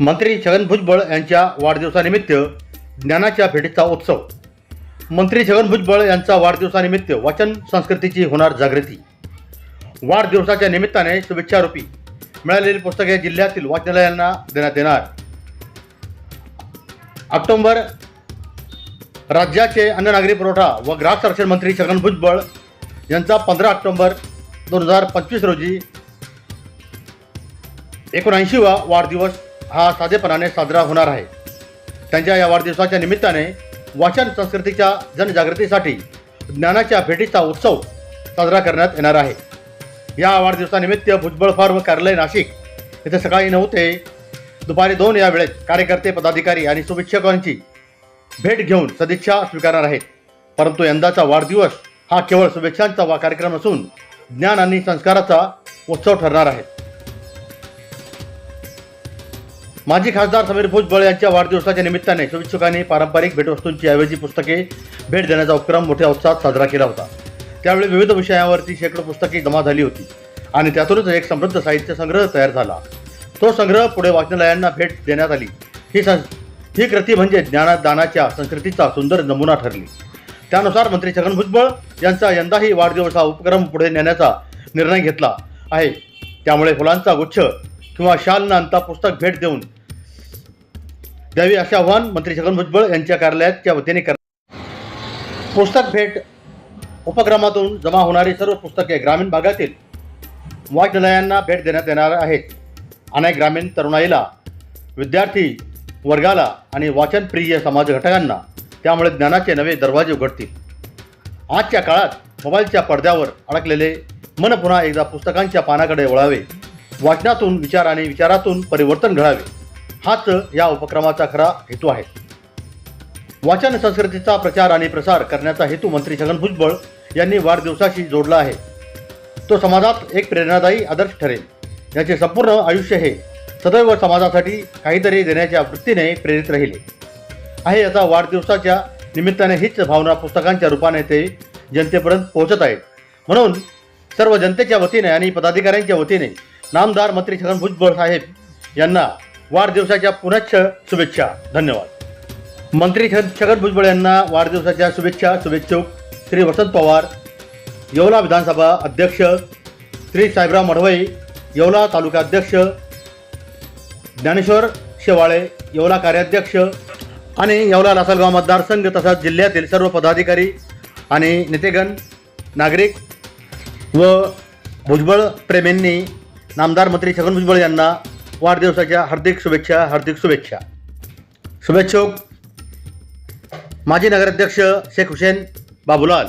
मंत्री छगन भुजबळ यांच्या वाढदिवसानिमित्त ज्ञानाच्या भेटीचा उत्सव. मंत्री छगन भुजबळ यांचा वाढदिवसानिमित्त वाचन संस्कृतीची होणार जागृती. वाढदिवसाच्या निमित्ताने शुभेच्छारूपी मिळालेली पुस्तके जिल्ह्यातील वाचनालयांना देण्यात येणार. ऑक्टोंबर राज्याचे अन्न नागरी पुरवठा व ग्राहक संरक्षण मंत्री छगन भुजबळ यांचा पंधरा ऑक्टोंबर दोन हजार पंचवीस रोजी एकोणऐंशीवा वाढदिवस हा साधेपणाने साजरा होणार आहे. त्यांच्या या वाढदिवसाच्या निमित्ताने वाचन संस्कृतीच्या जनजागृतीसाठी ज्ञानाच्या भेटीचा उत्सव साजरा करण्यात येणार आहे. या वाढदिवसानिमित्त भुजबळ फार्म कार्यालय नाशिक येथे सकाळी नऊ ते दुपारी दोन या वेळेत कार्यकर्ते पदाधिकारी आणि शुभेच्छकांची भेट घेऊन सदिच्छा स्वीकारणार आहेत. परंतु यंदाचा वाढदिवस हा केवळ शुभेच्छांचा वा कार्यक्रम असून ज्ञान आणि संस्काराचा उत्सव ठरणार आहे. माजी खासदार समीर भुजबळ यांच्या वाढदिवसाच्या निमित्ताने शुभेच्छुकांनी पारंपरिक भेटवस्तूंची ऐवजी पुस्तके भेट देण्याचा उपक्रम मोठ्या उत्साहात साजरा केला होता. त्यावेळी विविध विषयांवरती शेकडो पुस्तके जमा झाली होती आणि त्यातूनच एक समृद्ध साहित्य संग्रह तयार झाला. तो संग्रह पुढे वाचनालयांना भेट देण्यात आली. ही सं ही कृती म्हणजे ज्ञानदानाच्या संस्कृतीचा सुंदर नमुना ठरली. त्यानुसार मंत्री छगन भुजबळ यांचा यंदाही वाढदिवस हा उपक्रम पुढे नेण्याचा निर्णय घेतला आहे. त्यामुळे फुलांचा गुच्छ किंवा शाल न आणता पुस्तक भेट देऊन द्यावी असे आव्हान मंत्री छगन भुजबळ यांच्या कार्यालयाच्या वतीने कर पुस्तक भेट उपक्रमातून जमा होणारी सर्व पुस्तके ग्रामीण भागातील वाचनालयांना भेट देण्यात येणार आहेत. अनेक ग्रामीण तरुणाईला विद्यार्थी वर्गाला आणि वाचनप्रिय समाज घटकांना त्यामुळे ज्ञानाचे नवे दरवाजे उघडतील. आजच्या काळात मोबाईलच्या पडद्यावर अडकलेले मन पुन्हा एकदा पुस्तकांच्या पानाकडे वळावे. वाचनातून विचार आणि विचारातून परिवर्तन घडावे. हाच या उपक्रमाचा खरा हेतू आहे. वाचन संस्कृतीचा प्रचार आणि प्रसार करण्याचा हेतू मंत्री छगन भुजबळ यांनी वाढदिवसाशी जोडला आहे. तो समाजात एक प्रेरणादायी आदर्श ठरेल. याचे संपूर्ण आयुष्य हे सदैव समाजासाठी काहीतरी देण्याच्या वृत्तीने प्रेरित राहिले. आहे याचा वाढदिवसाच्या निमित्ताने हीच भावना पुस्तकांच्या रूपाने ते जनतेपर्यंत पोहोचत आहेत. म्हणून सर्व जनतेच्या वतीने आणि पदाधिकाऱ्यांच्या वतीने नामदार मंत्री छगन भुजबळ साहेब यांना वाढदिवसाच्या पुनश्च शुभेच्छा. धन्यवाद. मंत्री छगन भुजबळ यांना वाढदिवसाच्या शुभेच्छा शुभेच्छुक श्री वसंत पवार येवला विधानसभा अध्यक्ष श्री साहेबराव मढवई येवला तालुका अध्यक्ष ज्ञानेश्वर शेवाळे येवला कार्याध्यक्ष आणि येवला लासलगाव मतदारसंघ तसंच जिल्ह्यातील सर्व पदाधिकारी आणि नेतेगण नागरिक व भुजबळ प्रेमींनी नामदार मंत्री छगन भुजबळ यांना वाढदिवसाच्या हार्दिक शुभेच्छा हार्दिक शुभेच्छा. शुभेच्छुक माजी नगराध्यक्ष शेख हुसेन बाबुलाल.